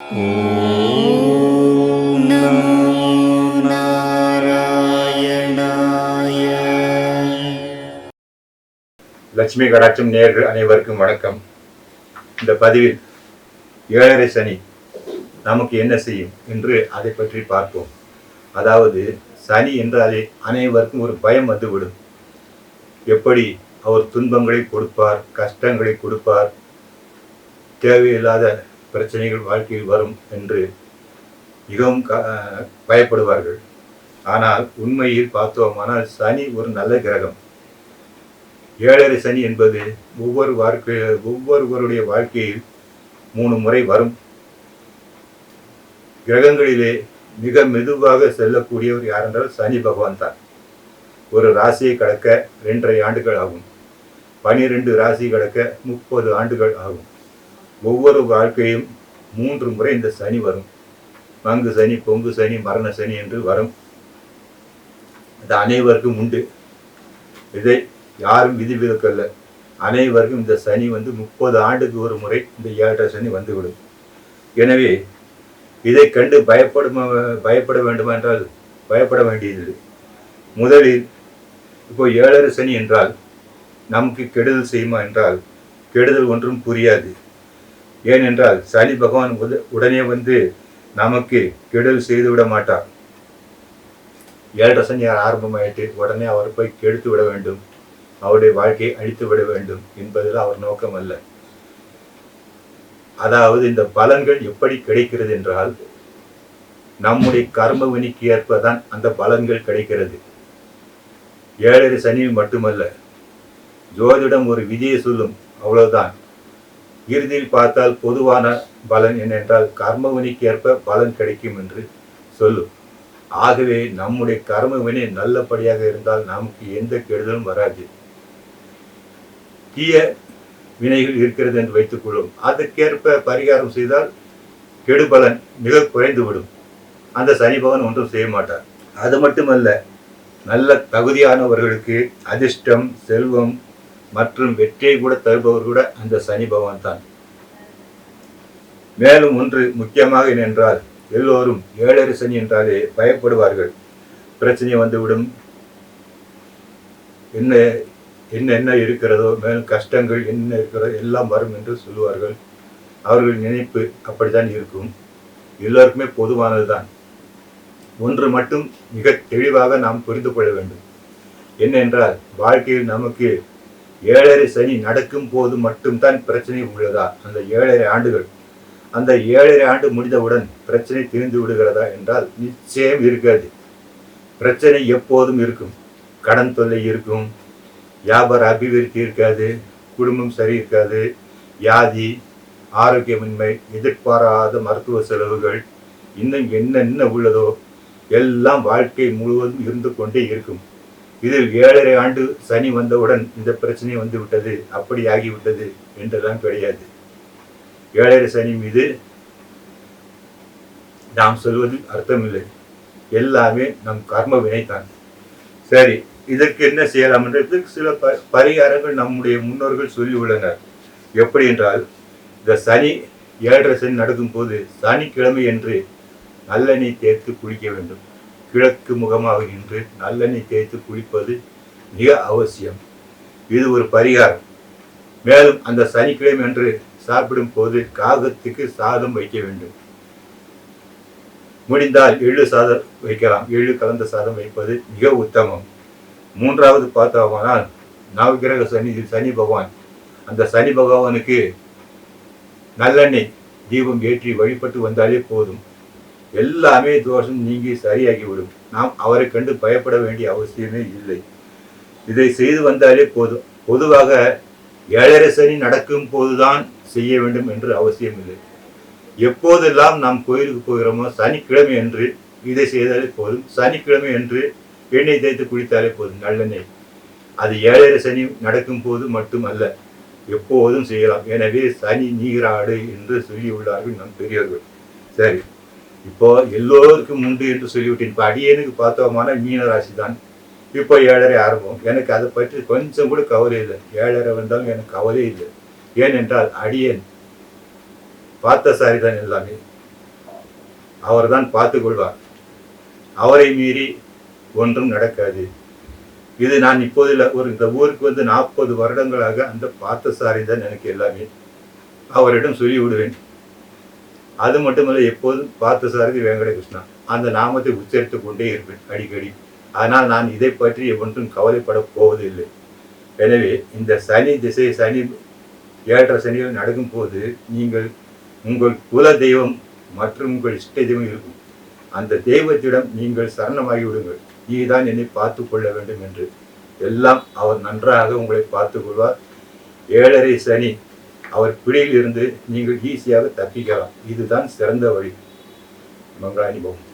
ॐ नमो नारायणाय லட்சுமி கடாட்சம் நேர்கள் அனைவருக்கும் வணக்கம் இந்த பதிவில் ஏழரை சனி நமக்கு என்ன செய்யும் என்று அதை பற்றி பார்ப்போம் அதாவது சனி என்றாலே அனைவருக்கும் ஒரு பயம் வந்துவிடும் எப்படி அவர் துன்பங்களை கொடுப்பார் கஷ்டங்களை கொடுப்பார் தேவையில்லாத பிரச்சனைகள் வாழ்க்கையில் வரும் என்று மிகவும் க- பயப்படுவார்கள். ஆனால் உண்மையில் பார்த்தோமானால் சனி ஒரு நல்ல கிரகம். ஏழரை சனி என்பது ஒவ்வொரு வாழ்க்கை ஒவ்வொருவருடைய வாழ்க்கையில் மூணு முறை வரும். கிரகங்களிலே மிக மெதுவாக செல்லக்கூடியவர் யார் என்றால் சனி பகவான் தான். ஒரு ராசியை கடக்க ரெண்டரை ஆண்டுகள் ஆகும். பனிரெண்டு ராசி கடக்க முப்பது ஆண்டுகள் ஆகும். ஒவ்வொரு வாழ்க்கையும் மூன்று முறை இந்த சனி வரும். மங்கு சனி பொங்கு சனி மரண சனி என்று வரும். அது அனைவருக்கும் உண்டு. இதை யாரும் விதிவிலக்கல்ல. அனைவருக்கும் இந்த சனி வந்து முப்பது ஆண்டுக்கு ஒரு முறை இந்த ஏழரை சனி வந்துவிடும். எனவே இதை கண்டு பயப்படும் பயப்பட வேண்டுமா என்றால் பயப்பட வேண்டியதில்லை. முதலில் இப்போ ஏழரை சனி என்றால் நமக்கு கெடுதல் செய்யுமா என்றால் கெடுதல் ஒன்றும் புரியாது. ஏனென்றால் சனி பகவான் உடனே வந்து நமக்கு கெடுதல் செய்து விட மாட்டார். ஏழரை சனி ஆரம்பமாயிட்டு உடனே அவர் போய் கெடுத்து விட வேண்டும். அவருடைய வாழ்க்கையை அழித்து விட வேண்டும் என்பதில் அவர் நோக்கம் அல்ல. அதாவது இந்த பலன்கள் எப்படி கிடைக்கிறது என்றால் நம்முடைய கர்ம வினிக்கு ஏற்பதான் அந்த பலன்கள் கிடைக்கிறது. ஏழரை சனி மட்டுமல்ல ஜோதிடம் ஒரு விதியை சொல்லும் அவ்வளவுதான். இறுதியில் பார்த்தால் பொதுவான பலன் என்னென்றால் கர்மவினைக்கு ஏற்ப பலன் கிடைக்கும் என்று சொல்லும் ஆகவே நம்முடைய கர்மவினை நல்லபடியாக இருந்தால் நமக்கு எந்த கெடுதலும் வராது. தீய வினைகள் இருக்கிறது என்று வைத்துக் கொள்ளும் அதற்கேற்ப பரிகாரம் செய்தால் கெடுபலன் மிக குறைந்துவிடும் அந்த சனி பகவான் ஒன்றும் செய்ய மாட்டார். அது மட்டுமல்ல நல்ல தகுதியானவர்களுக்கு அதிர்ஷ்டம் செல்வம் மற்றும் வெற்றியை கூட தருபவர் கூட அந்த சனி பகவான் தான். மேலும் ஒன்று முக்கியமாக என்னென்றால் எல்லோரும் ஏழரை சனி என்றாலே பயப்படுவார்கள். பிரச்சனை வந்துவிடும். என்ன என்ன என்ன இருக்கிறதோ மேலும் கஷ்டங்கள் என்ன இருக்கிறதோ எல்லாம் வரும் என்று சொல்லுவார்கள். அவர்கள் நினைப்பு அப்படித்தான் இருக்கும். எல்லோருக்குமே பொதுவானதுதான் ஒன்று மட்டும் மிக தெளிவாக நாம் புரிந்து கொள்ள வேண்டும். என்னென்றால் வாழ்க்கையில் நமக்கு ஏழரை சனி நடக்கும் போது மட்டும்தான் பிரச்சனை உள்ளதா? அந்த ஏழரை ஆண்டுகள். அந்த ஏழரை ஆண்டு முடிந்தவுடன் பிரச்சனை தீர்ந்து விடுகிறதா என்றால் நிச்சயம் இருக்காது. பிரச்சனை எப்போதும் இருக்கும். கடன் தொல்லை இருக்கும். வியாபார அபிவிருத்தி இருக்காது. குடும்பம் சரி இருக்காது. வியாதி ஆரோக்கியமின்மை எதிர்பாராத மருத்துவ செலவுகள் இன்னும் என்னென்ன உள்ளதோ எல்லாம் வாழ்க்கை முழுவதும் இருந்து கொண்டே இருக்கும். இதில் ஏழரை ஆண்டு சனி வந்தவுடன் இந்த பிரச்சனை வந்து விட்டது அப்படி ஆகிவிட்டது என்றெல்லாம் கிடையாது. ஏழரை சனி மீது நாம் சொல்வதில் அர்த்தமில்லை. எல்லாமே நம் கர்ம வினைதான். சரி இதற்கு என்ன செய்யலாம் என்றதுக்கு சில ப பரிகாரங்கள் நம்முடைய முன்னோர்கள் சொல்லியுள்ளனர் எப்படி என்றால் இந்த சனி ஏழரை சனி நடக்கும் போது சனிக்கிழமை என்று நல்லெண்ணெய் தேர்த்து குளிக்க வேண்டும். கிழக்கு முகமாக நின்று நல்லெண்ணெய் தேய்த்து குளிப்பது மிக அவசியம். இது ஒரு பரிகாரம். மேலும் அந்த சனிக்கிழமை என்று சாப்பிடும் போது காகத்துக்கு சாதம் வைக்க வேண்டும். முடிந்தால் எள்ளு சாதம் வைக்கலாம். எள்ளு கலந்த சாதம் வைப்பது மிக உத்தமம். மூன்றாவது பார்த்தோமானால் நவகிரக சனி சனி பகவான். அந்த சனி பகவானுக்கு நல்லெண்ணெய் தீபம் ஏற்றி வழிபட்டு வந்தாலே போதும். எல்லாமே தோஷம் நீங்கி சரியாகிவிடும். நாம் அவரை கண்டு பயப்பட வேண்டிய அவசியமே இல்லை. இதை செய்து வந்தாலே போதும். பொதுவாக ஏழரை சனி நடக்கும் போதுதான் செய்ய வேண்டும் என்று அவசியம் இல்லை. எப்போதெல்லாம் நாம் கோயிலுக்கு போகிறோமோ சனிக்கிழமை என்று இதை செய்தாலே போதும். சனிக்கிழமை என்று எண்ணெய் தேய்த்து குளித்தாலே போதும். நல்லெண்ணெய் அது ஏழரை சனி நடக்கும் போது மட்டுமல்ல எப்போதும் செய்யலாம். எனவே சனி நீராடு என்று சொல்லியுள்ளார்கள் நம் பெரியவர்கள். சரி. இப்போ எல்லோருக்கும் உண்டு என்று சொல்லிவிட்டேன். இப்போ அடியனுக்கு பார்த்தோமான மீன ராசி தான் இப்போ ஏழரை ஆரம்பம். எனக்கு அதை பற்றி கொஞ்சம் கூட கவலை இல்லை. ஏழரை வந்தாலும் எனக்கு கவலை இல்லை. ஏனென்றால் அடியன் பார்த்த சாரி தான் எல்லாமே. அவர்தான் பார்த்து கொள்வார். அவரை மீறி ஒன்றும் நடக்காது. இது நான் இப்போது ஒரு இந்த ஊருக்கு வந்து நாற்பது வருடங்களாக அந்த பார்த்த சாரி தான் எனக்கு எல்லாமே. அவரிடம் சொல்லி விடுவேன் அது மட்டுமல்ல எப்போதும் பார்த்த சாரதி வெங்கடகிருஷ்ணா அந்த நாமத்தை உச்சரித்து கொண்டே இருப்பேன் அடிக்கடி. ஆனால் நான் இதை பற்றி ஒன்றும் கவலைப்பட போவதில்லை. எனவே இந்த சனி திசை சனி ஏற்ற சனிகள் நடக்கும் போது நீங்கள் உங்கள் குல தெய்வம் மற்றும் உங்கள் இஷ்ட தெய்வம் இருக்கும். அந்த தெய்வத்திடம் நீங்கள் சரணமாகி விடுங்கள் நீதான் என்னை பார்த்து கொள்ள வேண்டும் என்று. எல்லாம் அவர் நன்றாக உங்களை பார்த்து கொள்வார். ஏழரை சனி அவர் பிடியில் இருந்து நீங்கள் ஈஸியாக தப்பிக்கலாம். இதுதான் சிறந்த வழி. மங்களானுபவம்